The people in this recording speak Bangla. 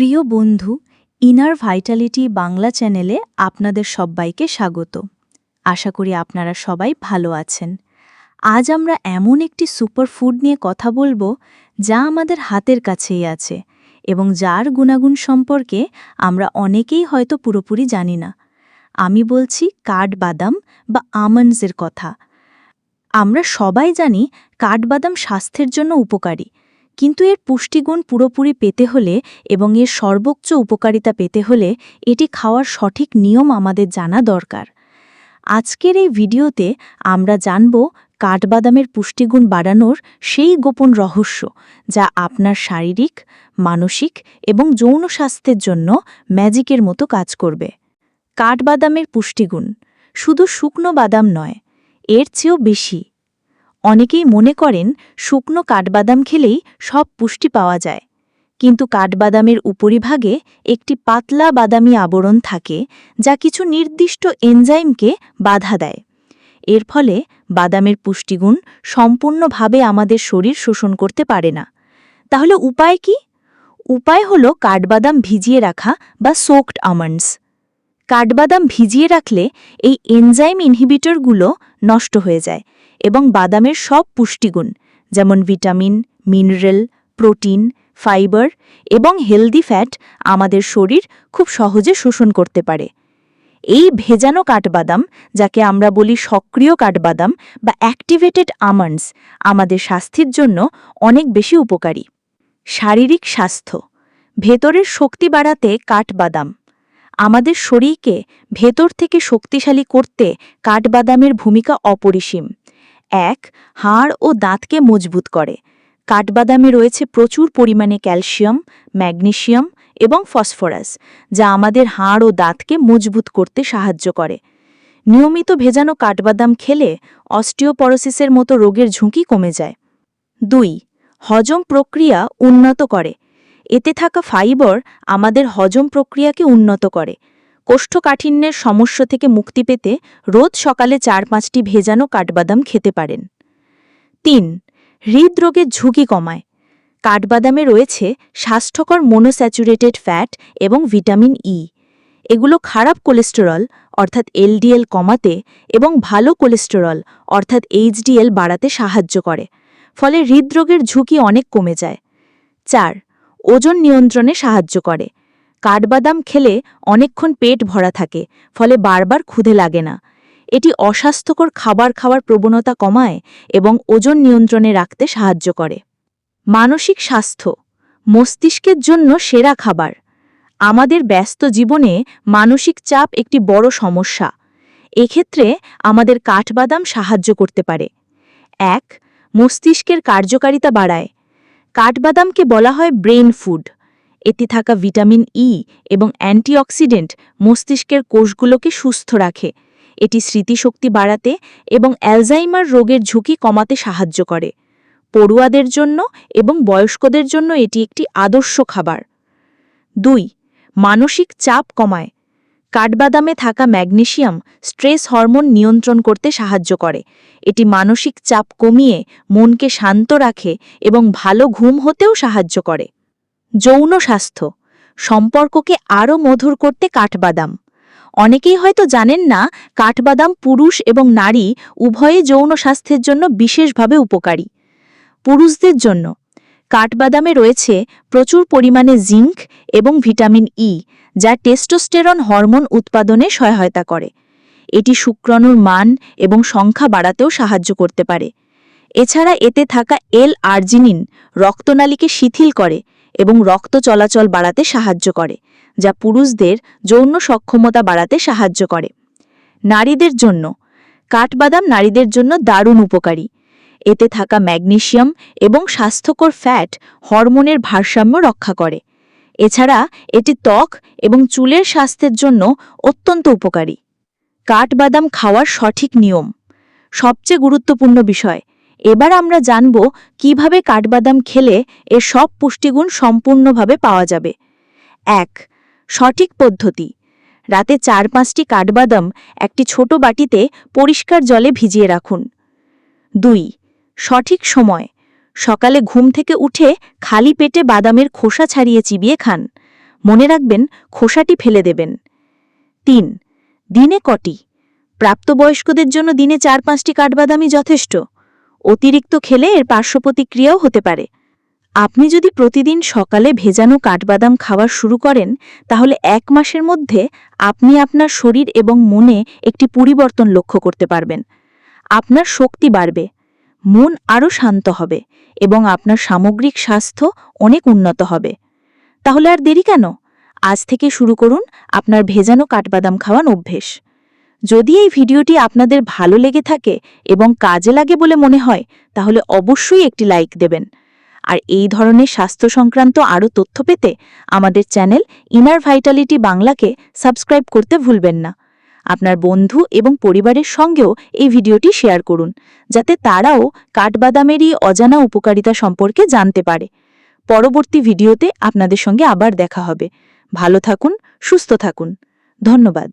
প্রিয় বন্ধু ইনার ভাইটালিটি বাংলা চ্যানেলে আপনাদের সবাইকে স্বাগত। আশা করি আপনারা সবাই ভালো আছেন। আজ আমরা এমন একটি সুপার ফুড নিয়ে কথা বলব যা আমাদের হাতের কাছেই আছে এবং যার গুণাগুণ সম্পর্কে আমরা অনেকেই হয়তো পুরোপুরি জানি না। আমি বলছি কাঠবাদাম বা আমন্ডসের কথা। আমরা সবাই জানি কাঠবাদাম স্বাস্থ্যের জন্য উপকারী কিন্তু এর পুষ্টিগুণ পুরোপুরি পেতে হলে এবং এর সর্বোচ্চ উপকারিতা পেতে হলে এটি খাওয়ার সঠিক নিয়ম আমাদের জানা দরকার। আজকের এই ভিডিওতে আমরা জানব কাঠবাদামের পুষ্টিগুণ বাড়ানোর সেই গোপন রহস্য যা আপনার শারীরিক, মানসিক এবং যৌন স্বাস্থ্যের জন্য ম্যাজিকের মতো কাজ করবে। কাঠবাদামের পুষ্টিগুণ শুধু শুকনো বাদাম নয়, এর চেয়েও বেশি। অনেকেই মনে করেন শুকনো কাঠবাদাম খেলেই সব পুষ্টি পাওয়া যায়। কিন্তু কাঠবাদামের উপরিভাগে একটি পাতলা বাদামি আবরণ থাকে যা কিছু নির্দিষ্ট এনজাইমকে বাধা দেয়। এর ফলে বাদামের পুষ্টিগুণ সম্পূর্ণভাবে আমাদের শরীর শোষণ করতে পারে না। তাহলে উপায় কি? উপায় হল কাঠবাদাম ভিজিয়ে রাখা বা সোকড আমন্ডস। কাঠবাদাম ভিজিয়ে রাখলে এই এনজাইম ইনহিবিটরগুলো নষ্ট হয়ে যায়। এবং বাদামের সব পুষ্টিগুণ, যেমন ভিটামিন, মিনারেল, প্রোটিন, ফাইবার এবং হেলদি ফ্যাট আমাদের শরীর খুব সহজে শোষণ করতে পারে। এই ভেজানো কাঠবাদাম, যাকে আমরা বলি সক্রিয় কাঠবাদাম বা অ্যাক্টিভেটেড আমন্ডস আমাদের স্বাস্থ্যের জন্য অনেক বেশি উপকারী। শারীরিক স্বাস্থ্য, ভেতরের শক্তি বাড়াতে কাঠবাদাম। আমাদের শরীরকে ভেতর থেকে শক্তিশালী করতে কাঠবাদামের ভূমিকা অপরিসীম। এক, হাড় ও দাঁতকে মজবুত করে। কাঠবাদামে রয়েছে প্রচুর পরিমাণে ক্যালসিয়াম ম্যাগনেশিয়াম এবং ফসফরাস, যা আমাদের হাড় ও দাঁতকে মজবুত করতে সাহায্য করে। নিয়মিত ভেজানো কাঠবাদাম খেলে অস্টিওপরোসিসের মতো রোগের ঝুঁকি কমে যায়। দুই, হজম প্রক্রিয়া উন্নত করে। এতে থাকা ফাইবার আমাদের হজম প্রক্রিয়াকে উন্নত করে। কোষ্ঠকাঠিন্যের সমস্যা থেকে মুক্তি পেতে রোজ সকালে চার পাঁচটি ভেজানো কাঠবাদাম খেতে পারেন। তিন, হৃদরোগের ঝুঁকি কমায়। কাঠবাদামে রয়েছে স্বাস্থ্যকর মনোস্যাচুরেটেড ফ্যাট এবং ভিটামিন ই এগুলো খারাপ কোলেস্টেরল অর্থাৎ এলডিএল কমাতে এবং ভালো কোলেস্টেরল অর্থাৎ এইচডিএল বাড়াতে সাহায্য করে। ফলে হৃদরোগের ঝুঁকি অনেক কমে যায়। চার, ওজন নিয়ন্ত্রণে সাহায্য করে। কাঠবাদাম খেলে অনেকক্ষণ পেট ভরা থাকে, ফলে বারবার ক্ষুধে লাগে না। এটি অস্বাস্থ্যকর খাবার খাওয়ার প্রবণতা কমায় এবং ওজন নিয়ন্ত্রণে রাখতে সাহায্য করে। মানসিক স্বাস্থ্য, মস্তিষ্কের জন্য সেরা খাবার। আমাদের ব্যস্ত জীবনে মানসিক চাপ একটি বড় সমস্যা। এক্ষেত্রে আমাদের কাঠবাদাম সাহায্য করতে পারে। এক, মস্তিষ্কের কার্যকারিতা বাড়ায়। কাঠবাদামকে বলা হয় ব্রেন ফুড। এতে থাকা ভিটামিন ই এবং অ্যান্টিঅক্সিডেন্ট মস্তিষ্কের কোষগুলোকে সুস্থ রাখে। এটি স্মৃতিশক্তি বাড়াতে এবং অ্যালজাইমার রোগের ঝুঁকি কমাতে সাহায্য করে। পড়ুয়াদের জন্য এবং বয়স্কদের জন্য এটি একটি আদর্শ খাবার। দুই, মানসিক চাপ কমায়। কাঠবাদামে থাকা ম্যাগনেশিয়াম স্ট্রেস হরমোন নিয়ন্ত্রণ করতে সাহায্য করে। এটি মানসিক চাপ কমিয়ে মনকে শান্ত রাখে এবং ভালো ঘুম হতেও সাহায্য করে। যৌন স্বাস্থ্য, সম্পর্ককে আরও মধুর করতে কাঠবাদাম। অনেকেই হয়তো জানেন না, কাঠবাদাম পুরুষ এবং নারী উভয়ে যৌন স্বাস্থ্যের জন্য বিশেষভাবে উপকারী। পুরুষদের জন্য। কাঠবাদামে রয়েছে প্রচুর পরিমাণে জিঙ্ক এবং ভিটামিন ই যা টেস্টোস্টেরন হরমোন উৎপাদনে সহায়তা করে। এটি শুক্রাণুর মান এবং সংখ্যা বাড়াতেও সাহায্য করতে পারে। এছাড়া এতে থাকা এল আর্জিনিন রক্তনালীকে শিথিল করে এবং রক্ত চলাচল বাড়াতে সাহায্য করে, যা পুরুষদের যৌন সক্ষমতা বাড়াতে সাহায্য করে। নারীদের জন্য, কাঠবাদাম নারীদের জন্য দারুণ উপকারী। এতে থাকা ম্যাগনেশিয়াম এবং স্বাস্থ্যকর ফ্যাট হরমোনের ভারসাম্য রক্ষা করে। এছাড়া এটি ত্বক এবং চুলের স্বাস্থ্যের জন্য অত্যন্ত উপকারী। কাঠবাদাম খাওয়ার সঠিক নিয়ম, সবচেয়ে গুরুত্বপূর্ণ বিষয় এবার আমরা জানব কীভাবে কাঠবাদাম খেলে এর সব পুষ্টিগুণ সম্পূর্ণভাবে পাওয়া যাবে। এক, সঠিক পদ্ধতি। রাতে চার পাঁচটি কাঠবাদাম একটি ছোট বাটিতে পরিষ্কার জলে ভিজিয়ে রাখুন। দুই, সঠিক সময়। সকালে ঘুম থেকে উঠে খালি পেটে বাদামের খোসা ছাড়িয়ে চিবিয়ে খান। মনে রাখবেন, খোসাটি ফেলে দেবেন। তিন, দিনে কটি। প্রাপ্তবয়স্কদের জন্য দিনে চার পাঁচটি কাঠবাদামই যথেষ্ট। অতিরিক্ত খেলে এর পার্শ্বপ্রতিক্রিয়াও হতে পারে। আপনি যদি প্রতিদিন সকালে ভেজানো কাঠবাদাম খাওয়া শুরু করেন, তাহলে এক মাসের মধ্যে আপনি আপনার শরীর এবং মনে একটি পরিবর্তন লক্ষ্য করতে পারবেন। আপনার শক্তি বাড়বে, মন আরও শান্ত হবে এবং আপনার সামগ্রিক স্বাস্থ্য অনেক উন্নত হবে। তাহলে আর দেরি কেন? আজ থেকে শুরু করুন আপনার ভেজানো কাঠবাদাম খাওয়ান অভ্যেস। যদি এই ভিডিওটি আপনাদের ভালো লেগে থাকে এবং কাজে লাগে বলে মনে হয়, তাহলে অবশ্যই একটি লাইক দেবেন। আর এই ধরনের স্বাস্থ্য সংক্রান্ত আরও তথ্য পেতে আমাদের চ্যানেল ইনার ভাইটালিটি বাংলাকে সাবস্ক্রাইব করতে ভুলবেন না। আপনার বন্ধু এবং পরিবারের সঙ্গেও এই ভিডিওটি শেয়ার করুন, যাতে তারাও কাঠবাদামেরই অজানা উপকারিতা সম্পর্কে জানতে পারে। পরবর্তী ভিডিওতে আপনাদের সঙ্গে আবার দেখা হবে। ভালো থাকুন, সুস্থ থাকুন। ধন্যবাদ।